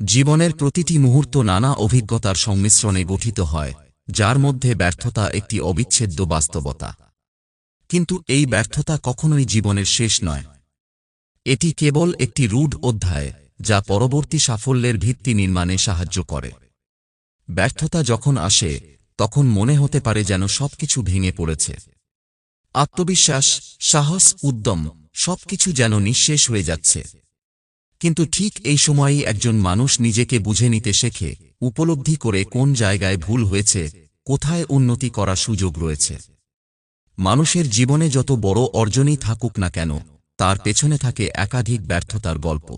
জীবনের প্রতিটি মুহূর্ত নানা অভিজ্ঞতার সংমিশ্রণে গঠিত হয়, যার মধ্যে ব্যর্থতা একটি অবিচ্ছেদ্য বাস্তবতা। কিন্তু এই ব্যর্থতা কখনোই জীবনের শেষ নয়। এটি কেবল একটি রূঢ় অধ্যায়, যা পরবর্তী সাফল্যের ভিত্তি নির্মাণে সাহায্য করে। ব্যর্থতা যখন আসে, তখন মনে হতে পারে যেন সবকিছু ভেঙে পড়েছে। আত্মবিশ্বাস, সাহস, উদ্যম, সবকিছু যেন নিঃশেষ হয়ে যাচ্ছে। কিন্তু ঠিক এই সময়েই একজন মানুষ নিজেকে বুঝে নিতে শেখে, উপলব্ধি করে কোন জায়গায় ভুল হয়েছে, কোথায় উন্নতি করার সুযোগ রয়েছে। মানুষের জীবনে যত বড় অর্জনই থাকুক না কেন, তার পেছনে থাকে একাধিক ব্যর্থতার গল্প।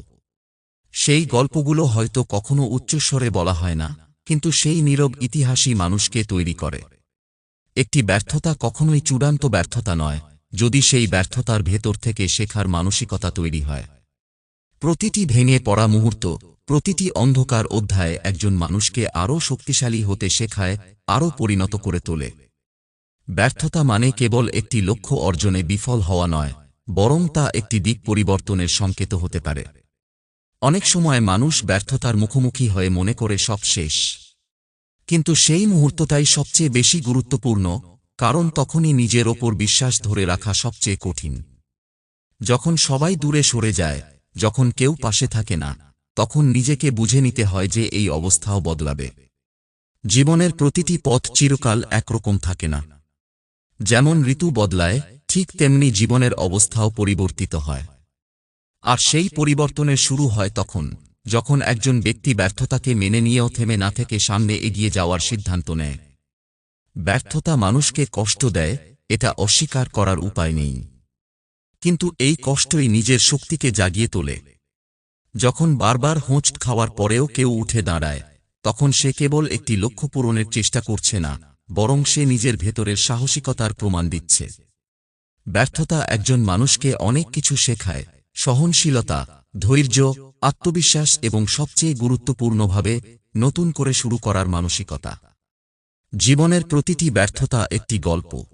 সেই গল্পগুলো হয়তো কখনো উচ্চস্বরে বলা হয় না, কিন্তু সেই নীরব ইতিহাসই মানুষকে তৈরি করে। একটি ব্যর্থতা কখনোই চূড়ান্ত ব্যর্থতা নয়, যদি সেই ব্যর্থতার ভেতর থেকে শেখার মানসিকতা তৈরি হয়। প্রতিটি ভেঙে পড়া মুহূর্ত, প্রতিটি অন্ধকার অধ্যায় একজন মানুষকে আরও শক্তিশালী হতে শেখায়, আরও পরিণত করে তোলে। ব্যর্থতা মানে কেবল একটি লক্ষ্য অর্জনে বিফল হওয়া নয়, বরং তা একটি দিক পরিবর্তনের সংকেত হতে পারে। অনেক সময় মানুষ ব্যর্থতার মুখোমুখি হয়ে মনে করে সব শেষ। কিন্তু সেই মুহূর্তটাই সবচেয়ে বেশি গুরুত্বপূর্ণ, কারণ তখনই নিজের ওপর বিশ্বাস ধরে রাখা সবচেয়ে কঠিন। যখন সবাই দূরে সরে যায় যখন কেউ পাশে থাকে না, তখন নিজেকে বুঝে নিতে হয় যে এই অবস্থাও বদলাবে। জীবনের প্রতিটি পথ চিরকাল একরকম থাকে না। যেমন ঋতু বদলায়, ঠিক তেমনি জীবনের অবস্থাও পরিবর্তিত হয়। আর সেই পরিবর্তনের শুরু হয় তখন, যখন একজন ব্যক্তি ব্যর্থতাকে মেনে নিয়েও থেমে না থেকে সামনে এগিয়ে যাওয়ার সিদ্ধান্ত নেয়। ব্যর্থতা মানুষকে কষ্ট দেয়, এটা অস্বীকার করার উপায় নেই। কিন্তু এই কষ্টই নিজের শক্তিকে জাগিয়ে তোলে। যখন বারবার হোঁচ খাওয়ার পরেও কেউ উঠে দাঁড়ায়, তখন সে কেবল একটি লক্ষ্য পূরণের চেষ্টা করছে না, বরং সে নিজের ভেতরের সাহসিকতার প্রমাণ দিচ্ছে। ব্যর্থতা একজন মানুষকে অনেক কিছু শেখায়, সহনশীলতা, ধৈর্য, আত্মবিশ্বাস এবং সবচেয়ে গুরুত্বপূর্ণভাবে নতুন করে শুরু করার মানসিকতা। জীবনের প্রতিটি ব্যর্থতা একটি গল্প।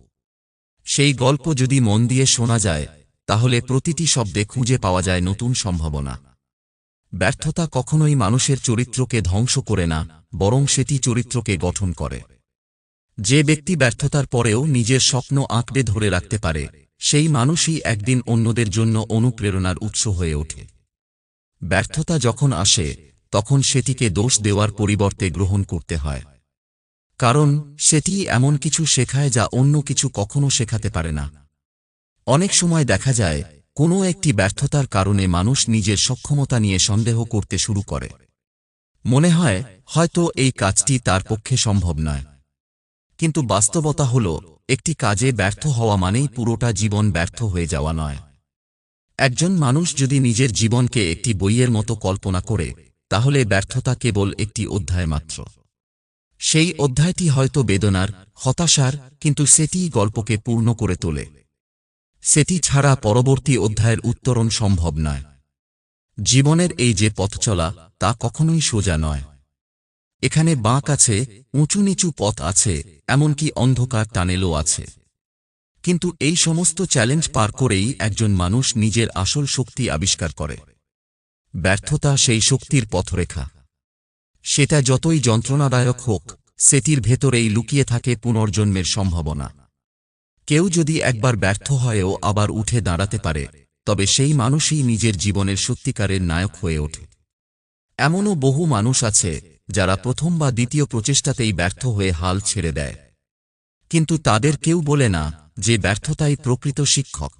সেই গল্প যদি মন দিয়ে শোনা যায় তাহলে প্রতিটি শব্দে খুঁজে পাওয়া যায় নতুন সম্ভাবনা। ব্যর্থতা কখনোই মানুষের চরিত্রকে ধ্বংস করে না, বরং সেটি চরিত্রকে গঠন করে। যে ব্যক্তি ব্যর্থতার পরেও নিজের স্বপ্ন আঁকড়ে ধরে রাখতে পারে, সেই মানুষই একদিন অন্যদের জন্য অনুপ্রেরণার উৎস হয়ে ওঠে। ব্যর্থতা যখন আসে, তখন সেটিকে দোষ দেওয়ার পরিবর্তে গ্রহণ করতে হয়। কারণ, সেটি এমন কিছু শেখায় যা অন্য কিছু কখনো শেখাতে পারে না। অনেক সময় দেখা যায়, কোনো একটি ব্যর্থতার কারণে মানুষ নিজের সক্ষমতা নিয়ে সন্দেহ করতে শুরু করে। মনে হয়, হয়তো এই কাজটি তার পক্ষে সম্ভব নয়। কিন্তু বাস্তবতা হল, একটি কাজে ব্যর্থ হওয়া মানেই পুরোটা জীবন ব্যর্থ হয়ে যাওয়া নয়। একজন মানুষ যদি নিজের জীবনকে একটি বইয়ের মতো কল্পনা করে, তাহলে ব্যর্থতা কেবল একটি অধ্যায় মাত্র। সেই অধ্যায়টি হয়তো বেদনার, হতাশার, কিন্তু সেটিই গল্পকে পূর্ণ করে তোলে। সেটি ছাড়া পরবর্তী অধ্যায়ের উত্তরণ সম্ভব নয়। জীবনের এই যে পথ চলা, তা কখনোই সোজা নয়। এখানে বাঁক আছে, উঁচু নিচু পথ আছে, এমনকি অন্ধকার টানেলও আছে। কিন্তু এই সমস্ত চ্যালেঞ্জ পার করেই একজন মানুষ নিজের আসল শক্তি আবিষ্কার করে। ব্যর্থতা সেই শক্তির পথরেখা। সেটা যতই যন্ত্রণাদায়ক হোক, সেটির ভেতরেই লুকিয়ে থাকে পুনর্জন্মের সম্ভাবনা। কেউ যদি একবার ব্যর্থ হয়েও আবার উঠে দাঁড়াতে পারে, তবে সেই মানুষই নিজের জীবনের সত্যিকারের নায়ক হয়ে ওঠে। এমনও বহু মানুষ আছে যারা প্রথম বা দ্বিতীয় প্রচেষ্টাতেই ব্যর্থ হয়ে হাল ছেড়ে দেয়। কিন্তু তাদের কেউ বলে না যে ব্যর্থতাই প্রকৃত শিক্ষক।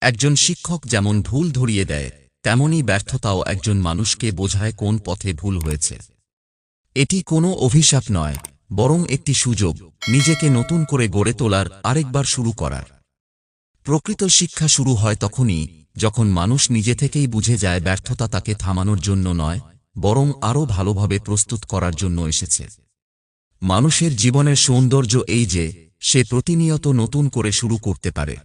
একজন শিক্ষক যেমন ভুল ধরিয়ে দেয়, তেমনই ব্যর্থতাও একজন মানুষকে বোঝায় কোন পথে ভুল হয়েছে। এটি কোনো অভিশাপ নয় বরং একটি সুযোগ, নিজেকে নতুন করে গড়ে তোলার আরেকবার শুরু করার। প্রকৃত শিক্ষা শুরু হয় তখনই, যখন মানুষ নিজে থেকেই বুঝে যায় ব্যর্থতা তাকে থামানোর জন্য নয়, বরং আরও ভালোভাবে প্রস্তুত করার জন্য এসেছে। মানুষের জীবনের সৌন্দর্য এই যে, সে প্রতিনিয়ত নতুন করে শুরু করতে পারে।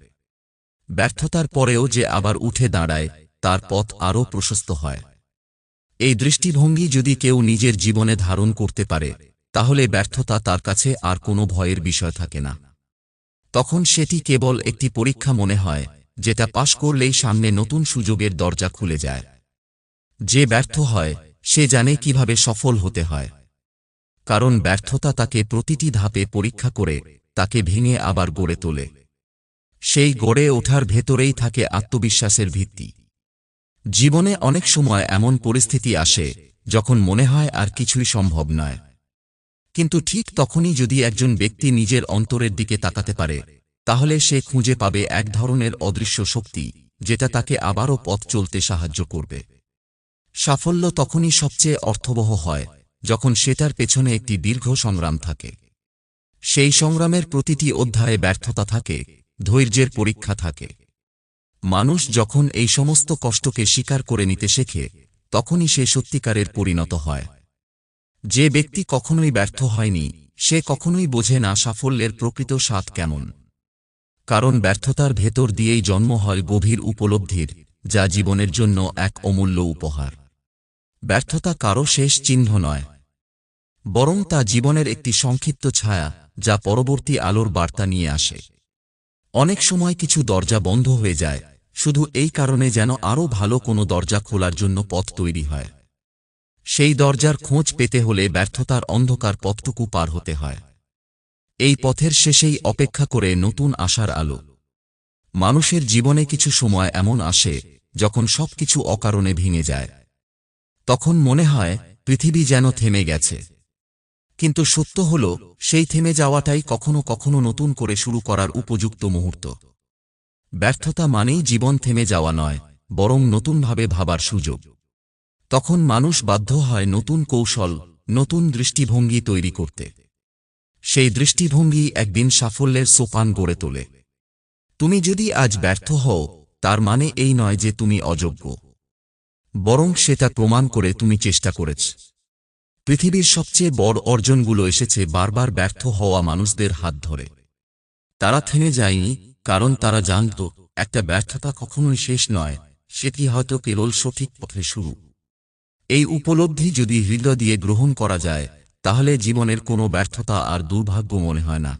ব্যর্থতার পরেও যে আবার উঠে দাঁড়ায়, তার পথ আরও প্রশস্ত হয়। এই দৃষ্টিভঙ্গি যদি কেউ নিজের জীবনে ধারণ করতে পারে তাহলে ব্যর্থতা তার কাছে আর কোনো ভয়ের বিষয় থাকে না। তখন সেটি কেবল একটি পরীক্ষা মনে হয়, যেটা পাশ করলেই সামনে নতুন সুযোগের দরজা খুলে যায়। যে ব্যর্থ হয়, সে জানে কীভাবে সফল হতে হয়। কারণ ব্যর্থতা তাকে প্রতিটি ধাপে পরীক্ষা করে, তাকে ভেঙে আবার গড়ে তোলে। সেই গড়ে ওঠার ভেতরেই থাকে আত্মবিশ্বাসের ভিত্তি। জীবনে অনেক সময় এমন পরিস্থিতি আসে, যখন মনে হয় আর কিছুই সম্ভব নয়। কিন্তু ঠিক তখনই যদি একজন ব্যক্তি নিজের অন্তরের দিকে তাকাতে পারে, তাহলে সে খুঁজে পাবে এক ধরনের অদৃশ্য শক্তি, যেটা তাকে আবারও পথ চলতে সাহায্য করবে। সাফল্য তখনই সবচেয়ে অর্থবহ হয়, যখন সেটার পেছনে একটি দীর্ঘ সংগ্রাম থাকে। সেই সংগ্রামের প্রতিটি অধ্যায়ে ব্যর্থতা থাকে, ধৈর্যের পরীক্ষা থাকে। মানুষ যখন এই সমস্ত কষ্টকে স্বীকার করে নিতে শেখে, তখনই সে সত্যিকারের পরিণত হয়। যে ব্যক্তি কখনোই ব্যর্থ হয়নি, সে কখনোই বোঝে না সাফল্যের প্রকৃত স্বাদ কেমন। কারণ ব্যর্থতার ভেতর দিয়েই জন্ম হয় গভীর উপলব্ধির, যা জীবনের জন্য এক অমূল্য উপহার। ব্যর্থতা কারও শেষ চিহ্ন নয়। বরং তা জীবনের একটি সংক্ষিপ্ত ছায়া, যা পরবর্তী আলোর বার্তা নিয়ে আসে। অনেক সময় কিছু দরজা বন্ধ হয়ে যায়, শুধু এই কারণে যেন আরও ভালো কোনো দরজা খোলার জন্য পথ তৈরি হয়। সেই দরজার খোঁজ পেতে হলে ব্যর্থতার অন্ধকার পথটুকু পার হতে হয়। এই পথের শেষেই অপেক্ষা করে নতুন আশার আলো। মানুষের জীবনে কিছু সময় এমন আসে যখন সবকিছু অকারণে ভেঙে যায়। তখন মনে হয়, পৃথিবী যেন থেমে গেছে। কিন্তু সত্য হল, সেই থেমে যাওয়াটাই কখনো কখনো নতুন করে শুরু করার উপযুক্ত মুহূর্ত। ব্যর্থতা মানেই জীবন থেমে যাওয়া নয়, বরং নতুনভাবে ভাবার সুযোগ। তখন মানুষ বাধ্য হয় নতুন কৌশল, নতুন দৃষ্টিভঙ্গি তৈরি করতে। সেই দৃষ্টিভঙ্গি একদিন সাফল্যের সোপান গড়ে তোলে। তুমি যদি আজ ব্যর্থ হও, তার মানে এই নয় যে তুমি অযোগ্য। বরং সেটা প্রমাণ করে তুমি চেষ্টা করেছ। পৃথিবীর সবচেয়ে বড় অর্জনগুলো এসেছে বারবার ব্যর্থ হওয়া মানুষদের হাত ধরে। তারা থেমে যায়নি, কারণ তারা জানত, একটা ব্যর্থতা কখনোই শেষ নয়, সেটি হয়তো কেবল সঠিক পথে শুরু। এই উপলব্ধি যদি হৃদয় দিয়ে গ্রহণ করা যায়, তাহলে জীবনের কোনো ব্যর্থতা আর দুর্ভাগ্য মনে হয় না।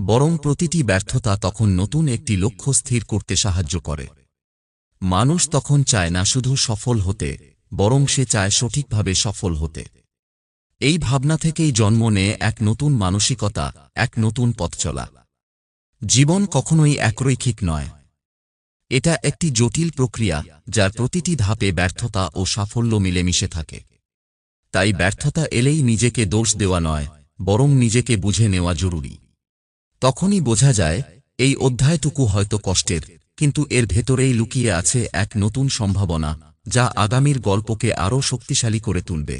বরং প্রতিটি ব্যর্থতা তখন নতুন একটি লক্ষ্য স্থির করতে সাহায্য করে। মানুষ তখন চায় না শুধু সফল হতে, বরং সে চায় সঠিকভাবে সফল হতে। এই ভাবনা থেকেই জন্ম নেয় এক নতুন মানসিকতা, এক নতুন পথ চলা জীবন কখনোই একরৈখিক নয়। এটা একটি জটিল প্রক্রিয়া, যার প্রতিটি ধাপে ব্যর্থতা ও সাফল্য মিলেমিশে থাকে। তাই ব্যর্থতা এলেই নিজেকে দোষ দেওয়া নয়, বরং নিজেকে বুঝে নেওয়া জরুরি। তখনই বোঝা যায়, এই অধ্যায়টুকু হয়তো কষ্টের, কিন্তু এর ভেতরেই লুকিয়ে আছে এক নতুন সম্ভাবনা, যা আগামীর গল্পকে আরও শক্তিশালী করে তুলবে।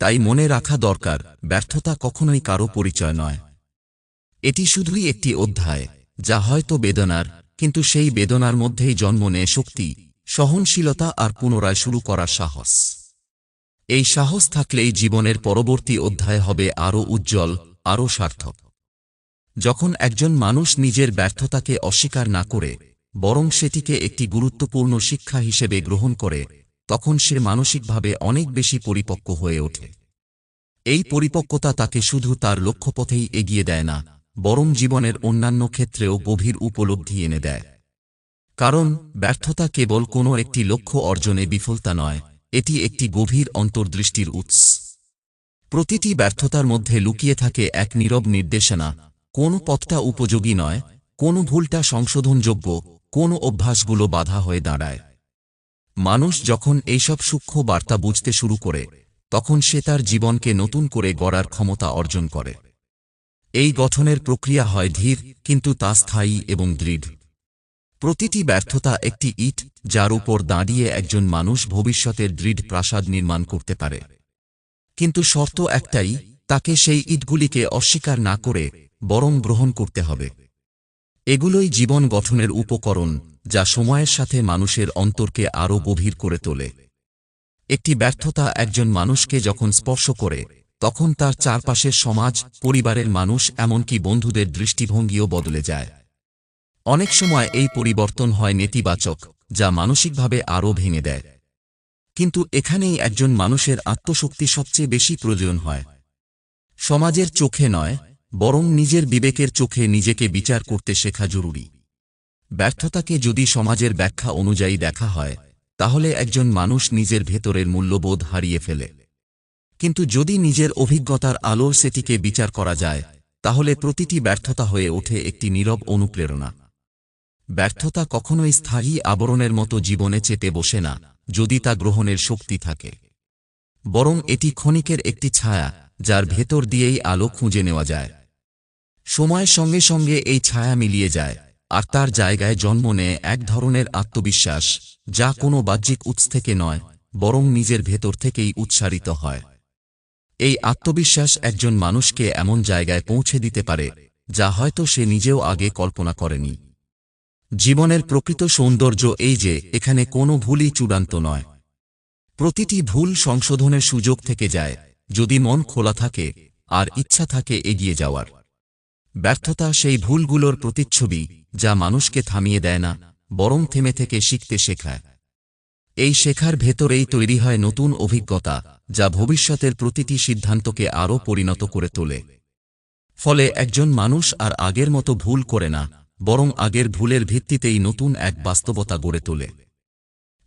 তাই মনে রাখা দরকার, ব্যর্থতা কখনোই কারও পরিচয় নয়। এটি শুধুই একটি অধ্যায়, যা হয়তো বেদনার কিন্তু সেই বেদনার মধ্যেই জন্ম নেয় শক্তি, সহনশীলতা আর পুনরায় শুরু করার সাহস। এই সাহস থাকলেই জীবনের পরবর্তী অধ্যায় হবে আরও উজ্জ্বল, আরও সার্থক। যখন একজন মানুষ নিজের ব্যর্থতাকে অস্বীকার না করে, বরং সেটিকে একটি গুরুত্বপূর্ণ শিক্ষা হিসেবে গ্রহণ করে, তখন সে মানসিকভাবে অনেক বেশি পরিপক্ক হয়ে ওঠে। এই পরিপক্কতা তাকে শুধু তার লক্ষ্যপথেই এগিয়ে দেয় না বরং জীবনের অন্যান্য ক্ষেত্রেও গভীর উপলব্ধি এনে দেয়। কারণ, ব্যর্থতা কেবল কোনো একটি লক্ষ্য অর্জনে বিফলতা নয়, এটি একটি গভীর অন্তর্দৃষ্টির উৎস। প্রতিটি ব্যর্থতার মধ্যে লুকিয়ে থাকে এক নীরব নির্দেশনা, কোন পথটা উপযোগী নয়, কোন ভুলটা সংশোধনযোগ্য, কোন অভ্যাসগুলো বাধা হয়ে দাঁড়ায়। মানুষ যখন এইসব সূক্ষ্ম বার্তা বুঝতে শুরু করে, তখন সে তার জীবনকে নতুন করে গড়ার ক্ষমতা অর্জন করে। এই গঠনের প্রক্রিয়া হয় ধীর, কিন্তু তা স্থায়ী এবং দৃঢ়। প্রতিটি ব্যর্থতা একটি ইট, যার উপর দাঁড়িয়ে একজন মানুষ ভবিষ্যতের দৃঢ় প্রাসাদ নির্মাণ করতে পারে। কিন্তু শর্ত একটাই, তাকে সেই ইটগুলিকে অস্বীকার না করে বরং গ্রহণ করতে হবে। এগুলোই জীবন গঠনের উপকরণ, যা সময়ের সাথে মানুষের অন্তরকে আরও গভীর করে তোলে। একটি ব্যর্থতা একজন মানুষকে যখন স্পর্শ করে তখন তার চারপাশের সমাজ, পরিবারের মানুষ, এমনকি বন্ধুদের দৃষ্টিভঙ্গিও বদলে যায়। অনেক সময় এই পরিবর্তন হয় নেতিবাচক, যা মানসিকভাবে আরও ভেঙে দেয়। কিন্তু এখানেই একজন মানুষের আত্মশক্তি সবচেয়ে বেশি প্রয়োজন হয়। সমাজের চোখে নয়, বরং নিজের বিবেকের চোখে নিজেকে বিচার করতে শেখা জরুরি। ব্যর্থতাকে যদি সমাজের ব্যাখ্যা অনুযায়ী দেখা হয়, তাহলে একজন মানুষ নিজের ভেতরের মূল্যবোধ হারিয়ে ফেলে। কিন্তু যদি নিজের অভিজ্ঞতার আলোর সেটিকে বিচার করা যায়, তাহলে প্রতিটি ব্যর্থতা হয়ে ওঠে একটি নীরব অনুপ্রেরণা। ব্যর্থতা কখনোই স্থায়ী আবরণের মতো জীবনে চেপে বসে না, যদি তা গ্রহণের শক্তি থাকে। বরং এটি ক্ষণিকের একটি ছায়া, যার ভেতর দিয়েই আলো খুঁজে নেওয়া যায়। সময়ের সঙ্গে সঙ্গে এই ছায়া মিলিয়ে যায়, আর তার জায়গায় জন্ম নেয় এক ধরনের আত্মবিশ্বাস, যা কোনো বাহ্যিক উৎস থেকে নয়, বরং নিজের ভেতর থেকেই উৎসারিত হয়। এই আত্মবিশ্বাস একজন মানুষকে এমন জায়গায় পৌঁছে দিতে পারে, যা হয়তো সে নিজেও আগে কল্পনা করেনি। জীবনের প্রকৃত সৌন্দর্য এই যে, এখানে কোনো ভুলই চূড়ান্ত নয়। প্রতিটি ভুল সংশোধনের সুযোগ থেকে যায়, যদি মন খোলা থাকে, আর ইচ্ছা থাকে এগিয়ে যাওয়ার। ব্যর্থতা সেই ভুলগুলোর প্রতিচ্ছবি, যা মানুষকে থামিয়ে দেয় না, বরং থেমে থেকে শিখতে শেখায়। এই শেখার ভেতরেই তৈরি হয় নতুন অভিজ্ঞতা, যা ভবিষ্যতের প্রতিটি সিদ্ধান্তকে আরও পরিণত করে তোলে। ফলে একজন মানুষ আর আগের মতো ভুল করে না, বরং আগের ভুলের ভিত্তিতেই নতুন এক বাস্তবতা গড়ে তোলে।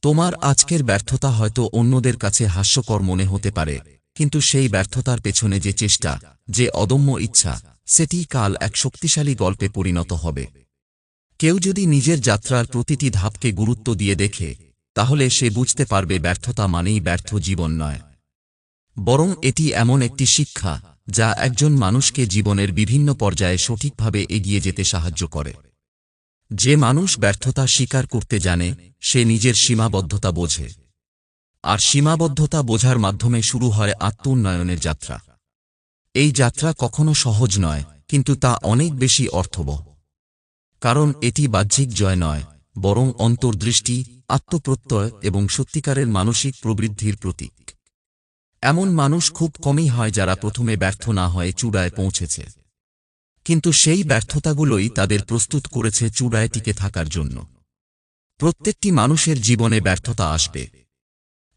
তোমার আজকের ব্যর্থতা হয়তো অন্যদের কাছে হাস্যকর মনে হতে পারে, কিন্তু সেই ব্যর্থতার পেছনে যে চেষ্টা, যে অদম্য ইচ্ছা, সেটি কাল এক শক্তিশালী গল্পে পরিণত হবে। কেউ যদি নিজের যাত্রার প্রতিটি ধাপকে গুরুত্ব দিয়ে দেখে তাহলে সে বুঝতে পারবে ব্যর্থতা মানেই ব্যর্থ জীবন নয়। বরং এটি এমন একটি শিক্ষা, যা একজন মানুষকে জীবনের বিভিন্ন পর্যায়ে সঠিকভাবে এগিয়ে যেতে সাহায্য করে। যে মানুষ ব্যর্থতা স্বীকার করতে জানে, সে নিজের সীমাবদ্ধতা বোঝে। আর সীমাবদ্ধতা বোঝার মাধ্যমে শুরু হয় আত্মোন্নয়নের যাত্রা। এই যাত্রা কখনো সহজ নয়, কিন্তু তা অনেক বেশি অর্থবহ। কারণ এটি বাহ্যিক জয় নয় বরং অন্তর্দৃষ্টি, আত্মপ্রত্যয় এবং সত্যিকারের মানসিক প্রবৃদ্ধির প্রতীক। এমন মানুষ খুব কমই হয় যারা প্রথমে ব্যর্থ না হয়ে চূড়ায় পৌঁছেছে। কিন্তু সেই ব্যর্থতাগুলোই তাদের প্রস্তুত করেছে চূড়ায় টিকে থাকার জন্য। প্রত্যেকটি মানুষের জীবনে ব্যর্থতা আসবে।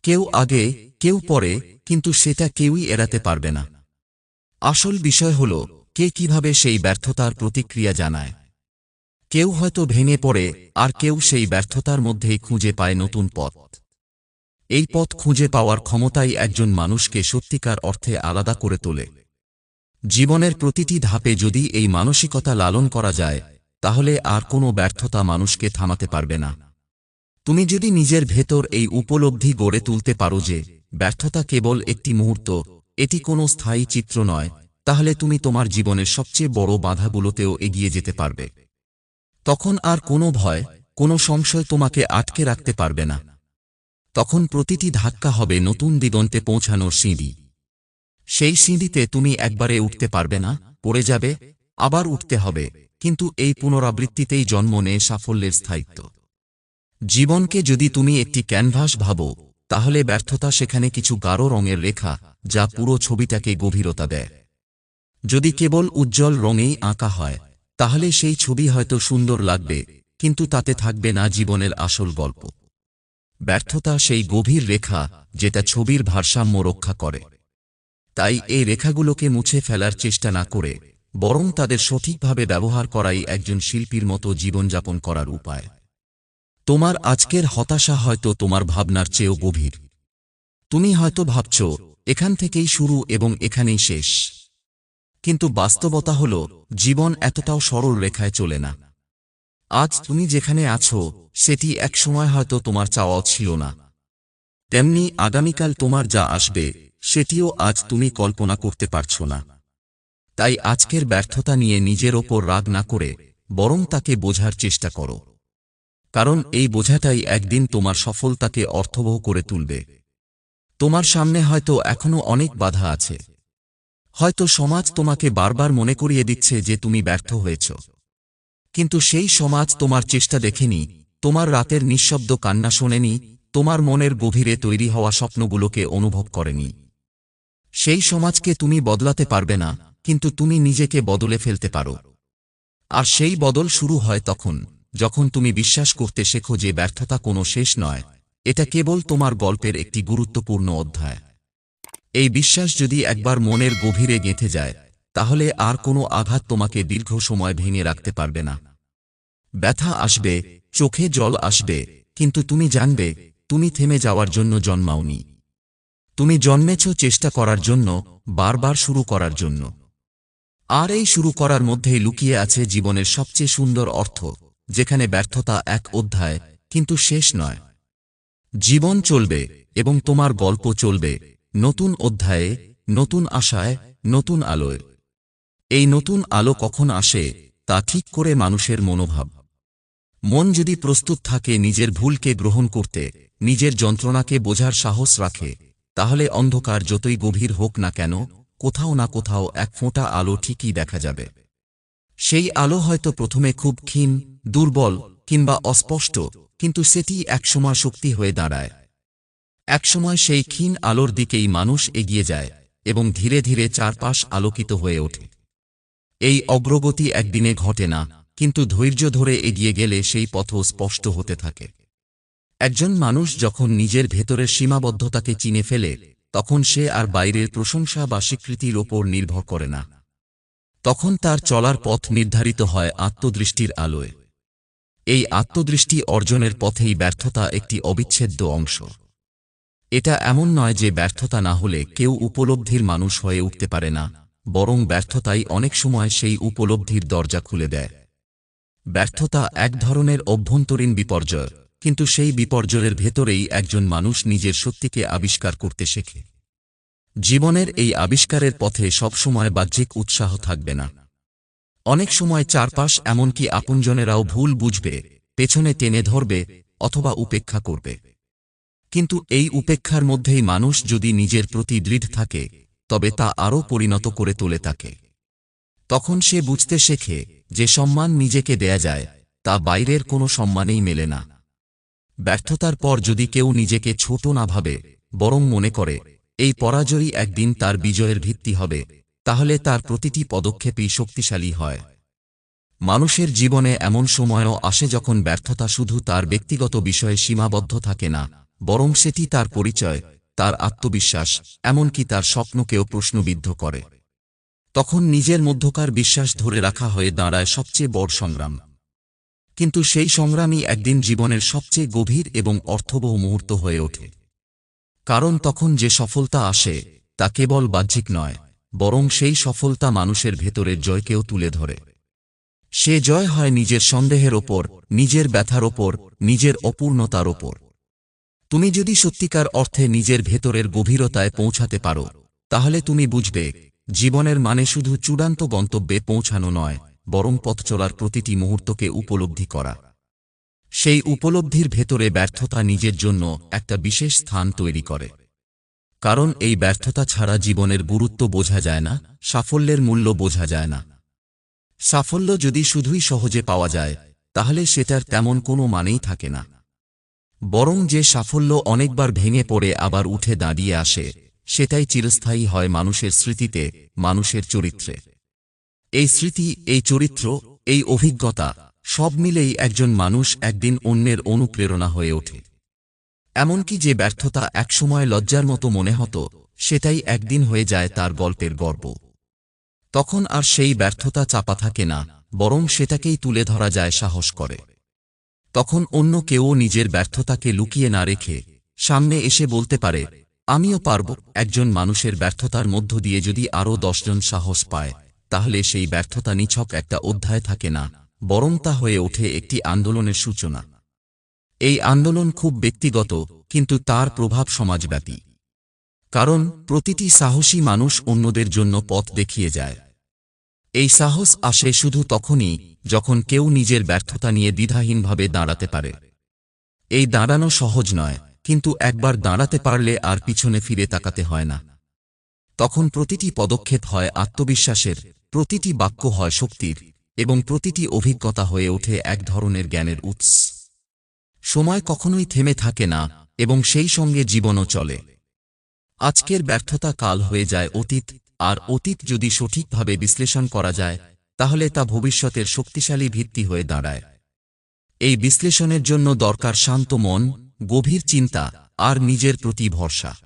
কেউ আগে, কেউ পরে, কিন্তু সেটা কেউই এড়াতে পারবে না। আসল বিষয় হল, কে কীভাবে সেই ব্যর্থতার প্রতিক্রিয়া জানায়। কেউ হয়তো ভেঙে পড়ে, আর কেউ সেই ব্যর্থতার মধ্যেই খুঁজে পায় নতুন পথ। এই পথ খুঁজে পাওয়ার ক্ষমতাই একজন মানুষকে সত্যিকার অর্থে আলাদা করে তোলে। জীবনের প্রতিটি ধাপে যদি এই মানসিকতা লালন করা যায়, তাহলে আর কোনো ব্যর্থতা মানুষকে থামাতে পারবে না। তুমি যদি নিজের ভেতর এই উপলব্ধি গড়ে তুলতে পারো যে, ব্যর্থতা কেবল একটি মুহূর্ত, এটি কোনো স্থায়ী চিত্র নয়, তাহলে তুমি তোমার জীবনের সবচেয়ে বড় বাধাগুলোতেও এগিয়ে যেতে পারবে। তখন আর কোনো ভয়, কোনো সংশয় তোমাকে আটকে রাখতে পারবে না। তখন প্রতিটি ধাক্কা হবে নতুন দিগন্তে পৌঁছানোর সিঁড়ি। সেই সিঁড়িতে তুমি একবারে উঠতে পারবে না, পড়ে যাবে, আবার উঠতে হবে, কিন্তু এই পুনরাবৃত্তিতেই জন্ম নেয় সাফল্যের স্থায়িত্ব। জীবনকে যদি তুমি একটি ক্যানভাস ভাবো, তাহলে ব্যর্থতা সেখানে কিছু গাঢ় রঙের রেখা, যা পুরো ছবিটাকে গভীরতা দেয়। যদি কেবল উজ্জ্বল রঙেই আঁকা হয় তাহলে সেই ছবি হয়তো সুন্দর লাগবে, কিন্তু তাতে থাকবে না জীবনের আসল গল্প। ব্যর্থতা সেই গভীর রেখা যেটা ছবির ভারসাম্য রক্ষা করে। তাই এই রেখাগুলোকে মুছে ফেলার চেষ্টা না করে, বরং তাদের সঠিকভাবে ব্যবহার করাই একজন শিল্পীর মতো জীবনযাপন করার উপায়। তোমার আজকের হতাশা হয়তো তোমার ভাবনার চেয়েও গভীর। তুমি হয়তো ভাবছ, এখান থেকেই শুরু এবং এখানেই শেষ। কিন্তু বাস্তবতা হল, জীবন এতটাও সরল রেখায় চলে না। আজ তুমি যেখানে আছো, সেটি একসময় হয়তো তোমার চাওয়াও ছিল না। তেমনি আগামীকাল তোমার যা আসবে, সেটিও আজ তুমি কল্পনা করতে পারছ না। তাই আজকের ব্যর্থতা নিয়ে নিজের ওপর রাগ না করে, বরং তাকে বোঝার চেষ্টা করো। কারণ এই বোঝাটাই একদিন তোমার সফলতাকে অর্থবহ করে তুলবে। তোমার সামনে হয়তো এখনও অনেক বাধা আছে। হয়তো সমাজ তোমাকে বারবার মনে করিয়ে দিচ্ছে যে তুমি ব্যর্থ হয়েছ। কিন্তু সেই সমাজ তোমার চেষ্টা দেখেনি, তোমার রাতের নিঃশব্দ কান্না শোনেনি, তোমার মনের গভীরে তৈরি হওয়া স্বপ্নগুলোকে অনুভব করেনি। সেই সমাজকে তুমি বদলাতে পারবে না, কিন্তু তুমি নিজেকে বদলে ফেলতে পারো। আর সেই বদল শুরু হয় তখন, যখন তুমি বিশ্বাস করতে শেখো যে ব্যর্থতা কোনো শেষ নয়, এটা কেবল তোমার গল্পের একটি গুরুত্বপূর্ণ অধ্যায়। এই বিশ্বাস যদি একবার মনের গভীরে গেঁথে যায়, তাহলে আর কোনো আঘাত তোমাকে দীর্ঘ সময় ভেঙে রাখতে পারবে না। ব্যথা আসবে, চোখে জল আসবে, কিন্তু তুমি জানবে, তুমি থেমে যাওয়ার জন্য জন্মাওনি। তুমি জন্মেছ চেষ্টা করার জন্য, বারবার শুরু করার জন্য। আর এই শুরু করার মধ্যেই লুকিয়ে আছে জীবনের সবচেয়ে সুন্দর অর্থ, যেখানে ব্যর্থতা এক অধ্যায়, কিন্তু শেষ নয়। জীবন চলবে, এবং তোমার গল্প চলবে নতুন অধ্যায়ে, নতুন আশায়, নতুন আলোয়। এই নতুন আলো কখন আসে, তা ঠিক করে মানুষের মনোভাব। মন যদি প্রস্তুত থাকে নিজের ভুলকে গ্রহণ করতে, নিজের যন্ত্রণাকে বোঝার সাহস রাখে, তাহলে অন্ধকার যতই গভীর হোক না কেন, কোথাও না কোথাও এক ফোঁটা আলো ঠিকই দেখা যাবে। সেই আলো হয়তো প্রথমে খুব ক্ষীণ, দুর্বল, কিংবা অস্পষ্ট, কিন্তু সেটি একসময় শক্তি হয়ে দাঁড়ায়। একসময় সেই ক্ষীণ আলোর দিকেই মানুষ এগিয়ে যায় এবং ধীরে ধীরে চারপাশ আলোকিত হয়ে ওঠে। এই অগ্রগতি একদিনে ঘটে না, কিন্তু ধৈর্য ধরে এগিয়ে গেলে সেই পথ স্পষ্ট হতে থাকে। একজন মানুষ যখন নিজের ভেতরের সীমাবদ্ধতাকে চিনে ফেলে, তখন সে আর বাইরের প্রশংসা বা স্বীকৃতির ওপর নির্ভর করে না। তখন তার চলার পথ নির্ধারিত হয় আত্মদৃষ্টির আলোয়। এই আত্মদৃষ্টি অর্জনের পথেই ব্যর্থতা একটি অবিচ্ছেদ্য অংশ। এটা এমন নয় যে ব্যর্থতা না হলে কেউ উপলব্ধির মানুষ হয়ে উঠতে পারে না, বরং ব্যর্থতাই অনেক সময় সেই উপলব্ধির দরজা খুলে দেয়। ব্যর্থতা এক ধরনের অভ্যন্তরীণ বিপর্যয়, কিন্তু সেই বিপর্যয়ের ভেতরেই একজন মানুষ নিজের সত্যিকে আবিষ্কার করতে শেখে। জীবনের এই আবিষ্কারের পথে সবসময় বাহ্যিক উৎসাহ থাকবে না। অনেক সময় চারপাশ এমনকি আপনজনেরাও ভুল বুঝবে, পেছনে টেনে ধরবে, অথবা উপেক্ষা করবে। কিন্তু এই উপেক্ষার মধ্যেই মানুষ যদি নিজের প্রতি দৃঢ় থাকে, তবে তা আরও পরিণত করে তোলে তাকে। তখন সে বুঝতে শেখে, যে সম্মান নিজেকে দেয়া যায়, তা বাইরের কোনো সম্মানেই মেলে না। ব্যর্থতার পর যদি কেউ নিজেকে ছোট না ভাবে, বরং মনে করে, এই পরাজয়ই একদিন তার বিজয়ের ভিত্তি হবে তাহলে তার প্রতিটি পদক্ষেপই শক্তিশালী হয়। মানুষের জীবনে এমন সময়ও আসে যখন ব্যর্থতা শুধু তার ব্যক্তিগত বিষয়ে সীমাবদ্ধ থাকে না বরং সেটি তার পরিচয়, তার আত্মবিশ্বাস, এমনকি তার স্বপ্নকেও প্রশ্নবিদ্ধ করে। তখন নিজের মধ্যকার বিশ্বাস ধরে রাখা হয়ে দাঁড়ায় সবচেয়ে বড় সংগ্রাম। কিন্তু সেই সংগ্রামই একদিন জীবনের সবচেয়ে গভীর এবং অর্থবহ মুহূর্ত হয়ে ওঠে। কারণ তখন যে সফলতা আসে, তা কেবল বাহ্যিক নয়, বরং সেই সফলতা মানুষের ভেতরের জয়কেও তুলে ধরে। সে জয় হয় নিজের সন্দেহের ওপর, নিজের ব্যথার ওপর, নিজের অপূর্ণতার ওপর। তুমি যদি সত্যিকার অর্থে নিজের ভেতরের গভীরতায় পৌঁছাতে পারো, তাহলে তুমি বুঝবে, জীবনের মানে শুধু চূড়ান্ত গন্তব্যে পৌঁছানো নয়, বরং পথ চলার প্রতিটি মুহূর্তকে উপলব্ধি করা। সেই উপলব্ধির ভেতরে ব্যর্থতা নিজের জন্য একটা বিশেষ স্থান তৈরি করে। কারণ এই ব্যর্থতা ছাড়া জীবনের গুরুত্ব বোঝা যায় না, সাফল্যের মূল্য বোঝা যায় না। সাফল্য যদি শুধুই সহজে পাওয়া যায়, তাহলে সেটার তেমন কোনো মানেই থাকে না। বরং যে সাফল্য অনেকবার ভেঙে পড়ে আবার উঠে দাঁড়িয়ে আসে, সেটাই চিরস্থায়ী হয় মানুষের স্মৃতিতে, মানুষের চরিত্রে। এই স্মৃতি, এই চরিত্র, এই অভিজ্ঞতা, সব মিলেই একজন মানুষ একদিন অন্যের অনুপ্রেরণা হয়ে ওঠে। এমনকি যে ব্যর্থতা একসময় লজ্জার মতো মনে হতো, সেটাই একদিন হয়ে যায় তার গল্পের গর্ব। তখন আর সেই ব্যর্থতা চাপা থাকে না, বরং সেটাকেই তুলে ধরা যায় সাহস করে। তখন অন্য কেউ নিজের ব্যর্থতাকে লুকিয়ে না রেখে সামনে এসে বলতে পারে, আমিও পারব। একজন মানুষের ব্যর্থতার মধ্য দিয়ে যদি আরও দশজন সাহস পায়, তাহলে সেই ব্যর্থতা নিছক একটা অধ্যায় থাকে না, বরং তা হয়ে ওঠে একটি আন্দোলনের সূচনা। এই আন্দোলন খুব ব্যক্তিগত, কিন্তু তার প্রভাব সমাজব্যাপী। কারণ প্রতিটি সাহসী মানুষ অন্যদের জন্য পথ দেখিয়ে যায়। এই সাহস আসে শুধু তখনই যখন কেউ নিজের ব্যর্থতা নিয়ে দ্বিধাহীনভাবে দাঁড়াতে পারে। এই দাঁড়ানো সহজ নয়, কিন্তু একবার দাঁড়াতে পারলে আর পিছনে ফিরে তাকাতে হয় না। তখন প্রতিটি পদক্ষেপ হয় আত্মবিশ্বাসের, প্রতিটি বাক্য হয় শক্তির, এবং প্রতিটি অভিজ্ঞতা হয়ে ওঠে এক ধরনের জ্ঞানের উৎস। সময় কখনোই থেমে থাকে না, এবং সেই সঙ্গে জীবনও চলে। আজকের ব্যর্থতা কাল হয়ে যায় অতীত আর অতীত যদি সঠিকভাবে বিশ্লেষণ করা যায়, তাহলে তা ভবিষ্যতের শক্তিশালী ভিত্তি হয়ে দাঁড়ায়। এই বিশ্লেষণের জন্য দরকার শান্ত মন, গভীর চিন্তা, আর নিজের প্রতি ভরসা।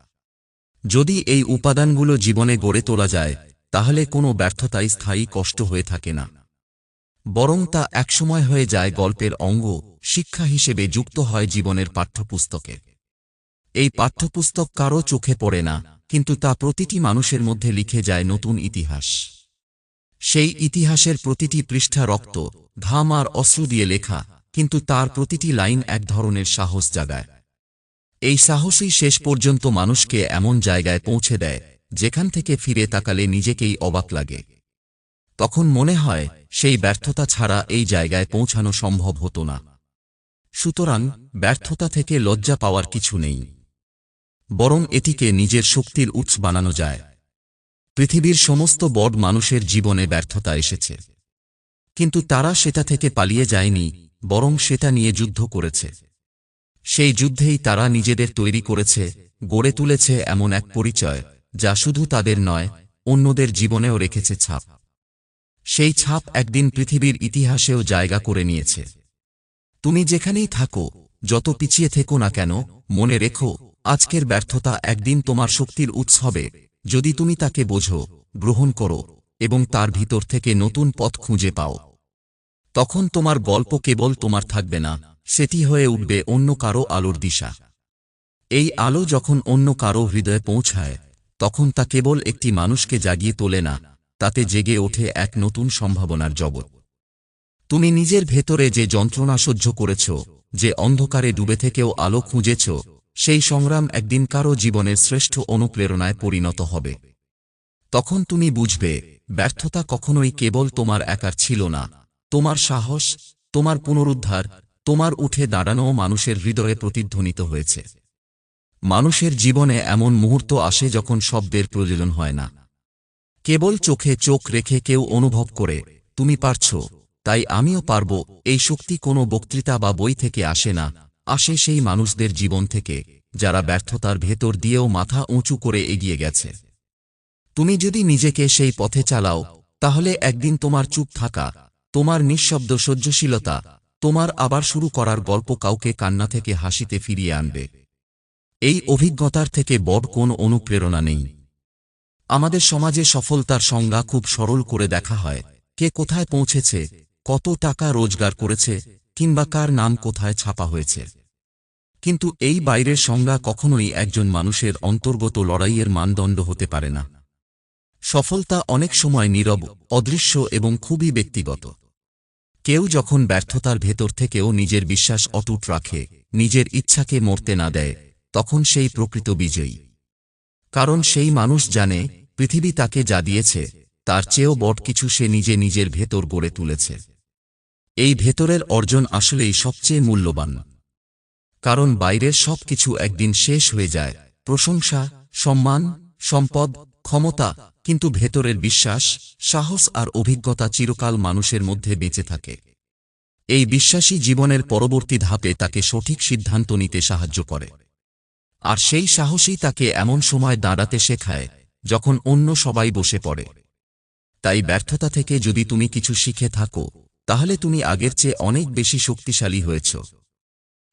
যদি এই উপাদানগুলো জীবনে গড়ে তোলা যায়, তাহলে কোনো ব্যর্থতাই স্থায়ী কষ্ট হয়ে থাকে না। বরং তা একসময় হয়ে যায় গল্পের অঙ্গ, শিক্ষা হিসেবে যুক্ত হয় জীবনের পাঠ্যপুস্তকে। এই পাঠ্যপুস্তক কারও চোখে পড়ে না কিন্তু তা প্রতিটি মানুষের মধ্যে লিখে যায় নতুন ইতিহাস। সেই ইতিহাসের প্রতিটি পৃষ্ঠা রক্ত, ঘাম আর অশ্রু দিয়ে লেখা, কিন্তু তার প্রতিটি লাইন এক ধরনের সাহস জাগায়। এই সাহসই শেষ পর্যন্ত মানুষকে এমন জায়গায় পৌঁছে দেয়, যেখান থেকে ফিরে তাকালে নিজেকেই অবাক লাগে। তখন মনে হয়, সেই ব্যর্থতা ছাড়া এই জায়গায় পৌঁছানো সম্ভব হতো না। সুতরাং, ব্যর্থতা থেকে লজ্জা পাওয়ার কিছু নেই। বরং এটিকে নিজের শক্তির উৎস বানানো যায়। পৃথিবীর সমস্ত বড় মানুষের জীবনে ব্যর্থতা এসেছে। কিন্তু তারা সেটা থেকে পালিয়ে যায়নি, বরং সেটা নিয়ে যুদ্ধ করেছে। সেই যুদ্ধেই তারা নিজেদের তৈরি করেছে, গড়ে তুলেছে এমন এক পরিচয়, যা শুধু তাদের নয়, অন্যদের জীবনেও রেখেছে ছাপ। সেই ছাপ একদিন পৃথিবীর ইতিহাসেও জায়গা করে নিয়েছে। তুমি যেখানেই থাকো, যত পিছিয়ে থেকো না কেন, মনে রেখো আজকের ব্যর্থতা একদিন তোমার শক্তির উৎস হবে। যদি তুমি তাকে বোঝো, গ্রহণ করো, এবং তার ভিতর থেকে নতুন পথ খুঁজে পাও। তখন তোমার গল্প কেবল তোমার থাকবে না, সেটি হয়ে উঠবে অন্য কারও আলোর দিশা। এই আলো যখন অন্য কারও হৃদয়ে পৌঁছায়, তখন তা কেবল একটি মানুষকে জাগিয়ে তোলে না, তাতে জেগে ওঠে এক নতুন সম্ভাবনার জগৎ। তুমি নিজের ভেতরে যে যন্ত্রণা সহ্য করেছ, যে অন্ধকারে ডুবে থেকেও আলো খুঁজেছ সেই সংগ্রাম একদিন কারও জীবনের শ্রেষ্ঠ অনুপ্রেরণায় পরিণত হবে। তখন তুমি বুঝবে, ব্যর্থতা কখনোই কেবল তোমার একার ছিল না। তোমার সাহস, তোমার পুনরুদ্ধার, তোমার উঠে দাঁড়ানো মানুষের হৃদয়ে প্রতিধ্বনিত হয়েছে। মানুষের জীবনে এমন মুহূর্ত আসে যখন শব্দের প্রয়োজন হয় না। কেবল চোখে চোখ রেখে কেউ অনুভব করে, তুমি পারছ, তাই আমিও পারব, এই শক্তি কোনো বক্তৃতা বা বই থেকে আসে না আসে সেই মানুষদের জীবন থেকে, যারা ব্যর্থতার ভেতর দিয়েও মাথা উঁচু করে এগিয়ে গেছে। তুমি যদি নিজেকে সেই পথে চালাও, তাহলে একদিন তোমার চুপ থাকা, তোমার নিঃশব্দ সহ্যশীলতা, তোমার আবার শুরু করার গল্প কাউকে কান্না থেকে হাসিতে ফিরিয়ে আনবে। এই অভিজ্ঞতার থেকে বড় কোন অনুপ্রেরণা নেই। আমাদের সমাজে সফলতার সংজ্ঞা খুব সরল করে দেখা হয়, কে কোথায় পৌঁছেছে, কত টাকা রোজগার করেছে কিংবা কার নাম কোথায় ছাপা হয়েছে? কিন্তু এই বাইরের সংজ্ঞা কখনোই একজন মানুষের অন্তর্গত লড়াইয়ের মানদণ্ড হতে পারে না। সফলতা অনেক সময় নীরব, অদৃশ্য এবং খুবই ব্যক্তিগত। কেউ যখন ব্যর্থতার ভেতর থেকেও নিজের বিশ্বাস অটুট রাখে, নিজের ইচ্ছাকে মরতে না দেয়, তখন সেই প্রকৃত বিজয়ী। কারণ সেই মানুষ জানে, পৃথিবী তাকে যা দিয়েছে, তার চেয়েও বট কিছু সে নিজে নিজের ভেতর গড়ে তুলেছে। এই ভেতরের অর্জন আসলেই সবচেয়ে মূল্যবান। কারণ বাইরের সব কিছু একদিন শেষ হয়ে যায়। প্রশংসা, সম্মান, সম্পদ, ক্ষমতা, কিন্তু ভেতরের বিশ্বাস, সাহস আর অভিজ্ঞতা চিরকাল মানুষের মধ্যে বেঁচে থাকে। এই বিশ্বাসী জীবনের পরবর্তী ধাপে তাকে সঠিক সিদ্ধান্ত নিতে সাহায্য করে। আর সেই সাহসই তাকে এমন সময় দাঁড়াতে শেখায়, যখন অন্য সবাই বসে পড়ে। তাই ব্যর্থতা থেকে যদি তুমি কিছু শিখে থাকো তাহলে তুমি আগের চেয়ে অনেক বেশি শক্তিশালী হয়েছ।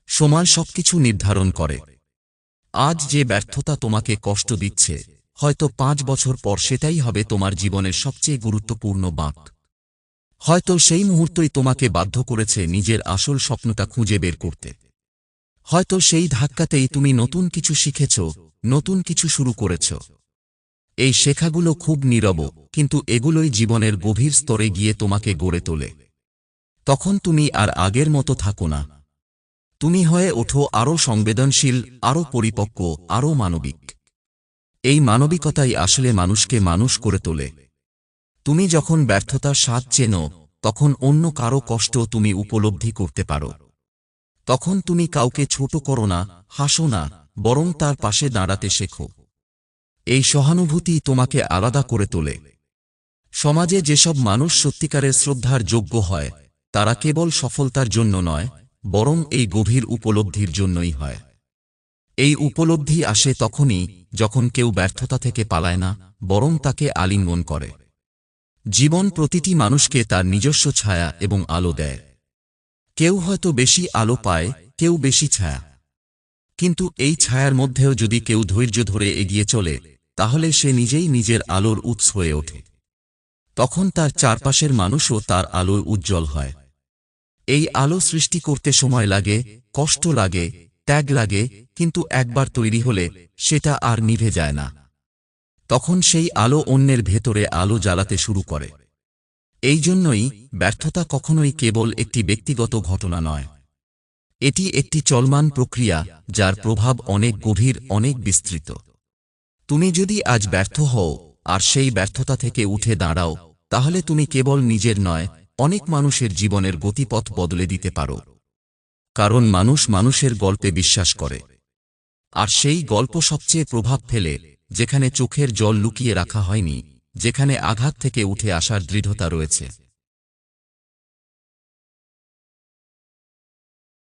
সময় সবকিছু নির্ধারণ করে। আজ যে ব্যর্থতা তোমাকে কষ্ট দিচ্ছে, হয়তো পাঁচ বছর পর সেটাই হবে তোমার জীবনের সবচেয়ে গুরুত্বপূর্ণ বাঁক। হয়তো সেই মুহূর্তই তোমাকে বাধ্য করেছে নিজের আসল স্বপ্নটা খুঁজে বের করতে। হয়তো সেই ধাক্কাতেই তুমি নতুন কিছু শিখেছ, নতুন কিছু শুরু করেছ। এই শেখাগুলো খুব নীরব, কিন্তু এগুলোই জীবনের গভীর স্তরে গিয়ে তোমাকে গড়ে তোলে। তখন তুমি আর আগের মতো থাকো না। তুমি হয়ে ওঠো আরও সংবেদনশীল, আরও পরিপক্ক, আরও মানবিক। এই মানবিকতাই আসলে মানুষকে মানুষ করে তোলে। তুমি যখন ব্যর্থতার স্বাদ চেনো, তখন অন্য কারও কষ্ট তুমি উপলব্ধি করতে পারো। তখন তুমি কাউকে ছোট করো না, হাসো না, বরং তার পাশে দাঁড়াতে শেখো। এই সহানুভূতি তোমাকে আলাদা করে তোলে। সমাজে যেসব মানুষ সত্যিকারের শ্রদ্ধার যোগ্য হয় তারা কেবল সফলতার জন্য নয়, বরং এই গভীর উপলব্ধির জন্যই হয়। এই উপলব্ধি আসে তখনই যখন কেউ ব্যর্থতা থেকে পালায় না, বরং তাকে আলিঙ্গন করে। জীবন প্রতিটি মানুষকে তার নিজস্ব ছায়া এবং আলো দেয়। কেউ হয়তো বেশি আলো পায়, কেউ বেশি ছায়া। কিন্তু এই ছায়ার মধ্যেও যদি কেউ ধৈর্য ধরে এগিয়ে চলে, তাহলে সে নিজেই নিজের আলোর উৎস হয়ে ওঠে। তখন তার চারপাশের মানুষও তার আলোয় উজ্জ্বল হয়। এই আলো সৃষ্টি করতে সময় লাগে, কষ্ট লাগে, ত্যাগ লাগে, কিন্তু একবার তৈরি হলে সেটা আর নিভে যায় না। তখন সেই আলো অন্যের ভেতরে আলো জ্বালাতে শুরু করে। এই জন্যই ব্যর্থতা কখনোই কেবল একটি ব্যক্তিগত ঘটনা নয়। এটি একটি চলমান প্রক্রিয়া, যার প্রভাব অনেক গভীর, অনেক বিস্তৃত। তুমি যদি আজ ব্যর্থ হও, আর সেই ব্যর্থতা থেকে উঠে দাঁড়াও, তাহলে তুমি কেবল নিজের নয় অনেক মানুষের জীবনের গতিপথ বদলে দিতে পারো। কারণ মানুষ মানুষের গল্পে বিশ্বাস করে। আর সেই গল্প সবচেয়ে প্রভাব ফেলে, যেখানে চোখের জল লুকিয়ে রাখা হয়নি, যেখানে আঘাত থেকে উঠে আসার দৃঢ়তা রয়েছে।